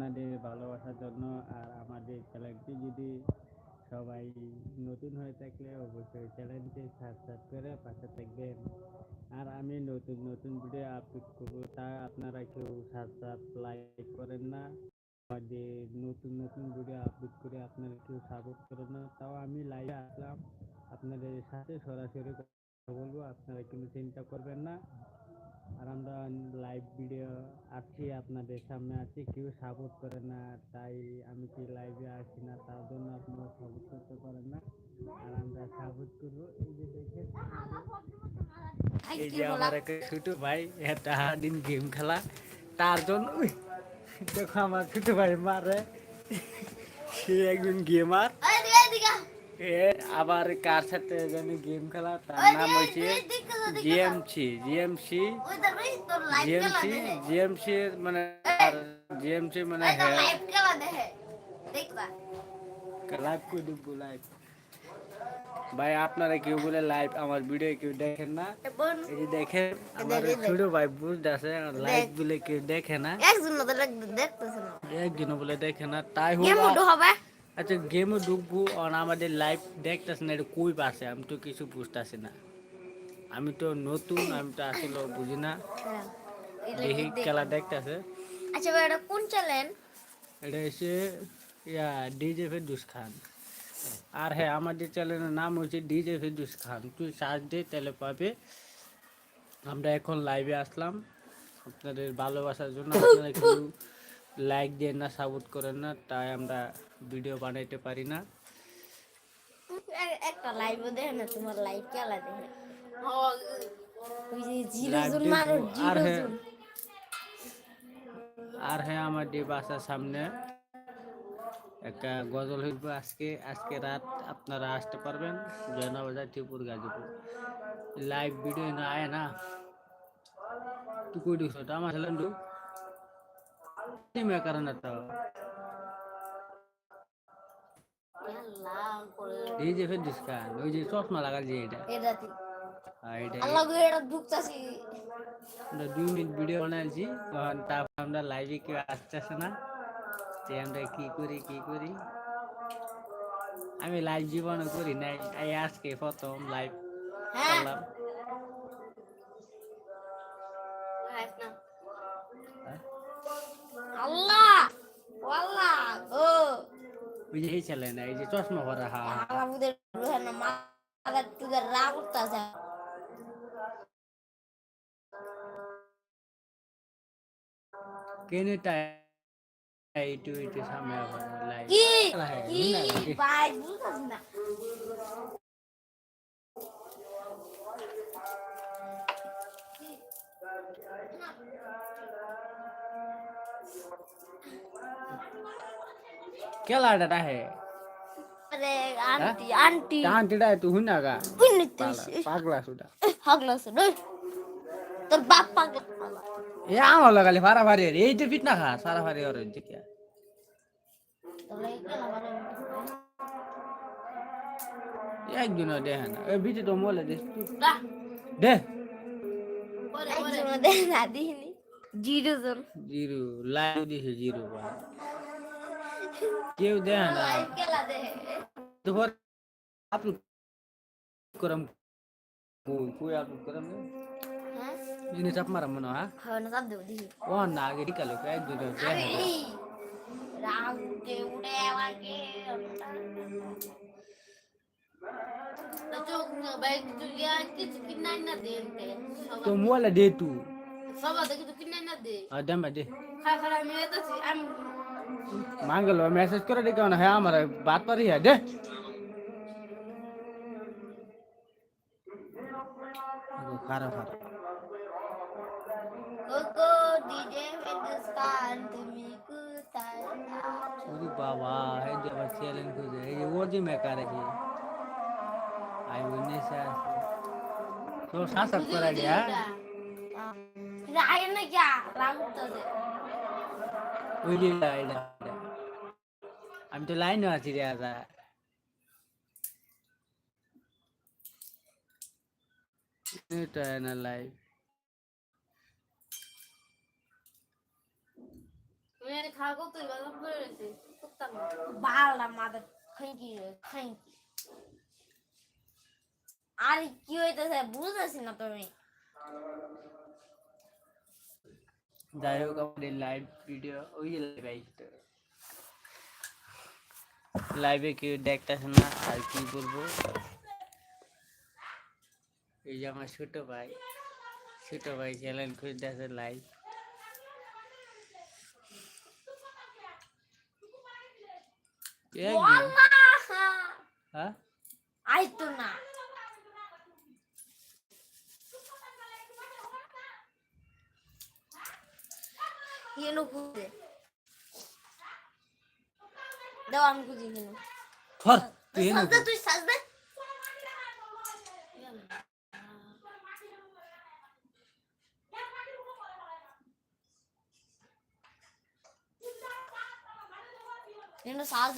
আপনাদের ভালোবাসার জন্য আর আমাদের চ্যানেলটি যদি সবাই নতুন হয়ে থাকলে অবশ্যই চ্যানেলটি সাবস্ক্রাইব করে পাশে থাকবেন। আর আমি নতুন নতুন ভিডিও আপলোড করব, তা আপনারা কেউ সাবস্ক্রাইব লাইক করেন না। যে নতুন নতুন ভিডিও আপলোড করে আপনারা কেউ সাপোর্ট করেন না। তাও আমি লাইভে আসলাম। আপনাদের সাথে সরাসরি কথা বলব, আপনারা কিন্তু চিন্তা করবেন না। আর আমরা লাইভ ভিডিও আসছি আপনাদের সামনে আছি কেউ সাপোর্ট করে না তাই আমি কি লাইভে আসি না তার জন্য আপনারা সাপোর্ট করতে পারেন না। আর আমরা সাপোর্ট করব এই যে দেখেন। এই যে আমার একটা ছোট ভাই একটা দিন গেম খেলা। তার জন্য দেখো আমার ছোট ভাই মারে। সে একজন গেমার আবার কার সাথে জানি গেম খেলা? তার নাম হচ্ছে জিএমসি জিএমসি। জিএমসি জিএমসি মানে জিএমসি মানে হ্যাঁ। লাইভ করে দেখব লাইভ ভাই আপনারা কেউ বলে লাইভ আমার ভিডিও কেউ দেখেন না। এই দেখেন আমার ছোট ভাই বুঝতে আছে লাইভ বলে কেউ দেখে না। একজন মতো দেখতেছে না। একদিনও বলে দেখে না। তাই হবে? আচ্ছা গেমও ঢুকবো আর আমাদের লাইভ দেখতেছি না এটা কই পাশে আমি তো কিছু বুঝতেছি না। আমি তো নতুন আমি তো আসলে বুঝি না। দেখি খেলা দেখতেছে। আচ্ছা ভাই এটা কোন চ্যানেল এটা এসে ইয়া ডিজে ফেরদুস খান আর হ্যাঁ আমাদের চ্যানেলের নাম হচ্ছে ডিজে ফেরদুস খান তুই সার্চ দে তাহলে পাবে। আমরা এখন লাইভে আসলাম। আপনাদের ভালোবাসার জন্য আপনারা কেউ লাইক দেন না সাপোর্ট করেন না তাই আমরা ভিডিও বানাইতে পারি না। একটা লাইভ দেখে না তোমার লাইভ খেলা দেখে আর হ্যাঁ, হ্যাঁ আমাদের বাসার সামনে। একটা গজল হইব আজকে আজকে রাত আপনারা আসতে পারবেন জয়নাবাজার ত্রিপুর গাজীপুর। লাইভ ভিডিও না আয় না। তুই কই ঢুকছ আমার ছেলে ঢুক আল্লাহ। এই যে ফের দিসকান ওই যে চশমা লাগাল যে এটা। আল্লাহ করে এটা ঢুকতাছি। আমরা দুই মিনিট ভিডিও বানাইছি তখন তারপর আমরা লাইভে কেউ আসতেছে না। যে আমরা কি করি কি করি? আমি লাইভ জীবনে করি নাই এই আজকে প্রথম লাইভ হ্যাঁ। করলাম। না। ওই যে এই ছেলে না এই যে চশমা পরা হা হা। আল্লাহ বুদের মাথা তুদের রাগ উঠতাছে কেনে এইটু এইটু সামনে কি কি। ভাই বুঝতাছি না কেলা ডাটা হে আরে আন্টি আন্টি টান টিডা তু হুনা গা বুঝতে পাগলা সুদা হগলো শুনো তোর বাপ পাগল এ আমার লাগালে ফারা ফারি রে এই তো ফিট না খা সারা ফারি আর দেখে তোর এই কেন আমার একদিন দেখে না এ বিটি তো মলে দে না দে একজন দেখ না দিনি জিরো জন জিরো লাইভ দিছে জিরো বা কেউ দেখে না। দুপুর আপলোড করম। কই আপলোড করম হ্যাঁ? জিনিস আপ মারাম মনে হয় হয়? না সব দেব দিহি ও না আগে টিকালো এক দুটো দেখে এই রাগ উঠে আমাকে। তো দে তো মোবাইল দে তু। কিনাই না দে। আর দেম দে। খা খা আমি তো আমি মাঙ্গল মেসেজ করে দেখে না হ্যাঁ আমার বাত পারি হ্যাঁ দে। খারাপ খারাপ কোকো ডিজে হিন্দুস্তান তুমি কোথায়? ওরে বাবা এই যে আবার চ্যালেঞ্জ খুঁজে এই যে ওর যে মেকার আছে। আই উইনেস আছে। তো সাসাত করা দিয়া রায় না क्या এটা, এটা, এটা। আমি তো লাইনে আছি রে আদা এটা না লাইভ খাগো তুই বাজার করে মতো। বালা মাদার। খাইকি আর কি হইতেছে, বুঝতেছি না তুমি। যাই হোক আমাদের লাইভ ভিডিও ওই লাইভ লাইভে কেউ দেখতেছে না আর কি বলব? এই যে আমার ছোট ভাই ছোট ভাই চ্যানেল খুঁজতেছে লাইভ হ্যাঁ? আই না। কেন খুঁজে। দাও আমি খুঁজি কেন ধর, তুই এনে সাজদে দে। তুই সাজদে। কেন সাজ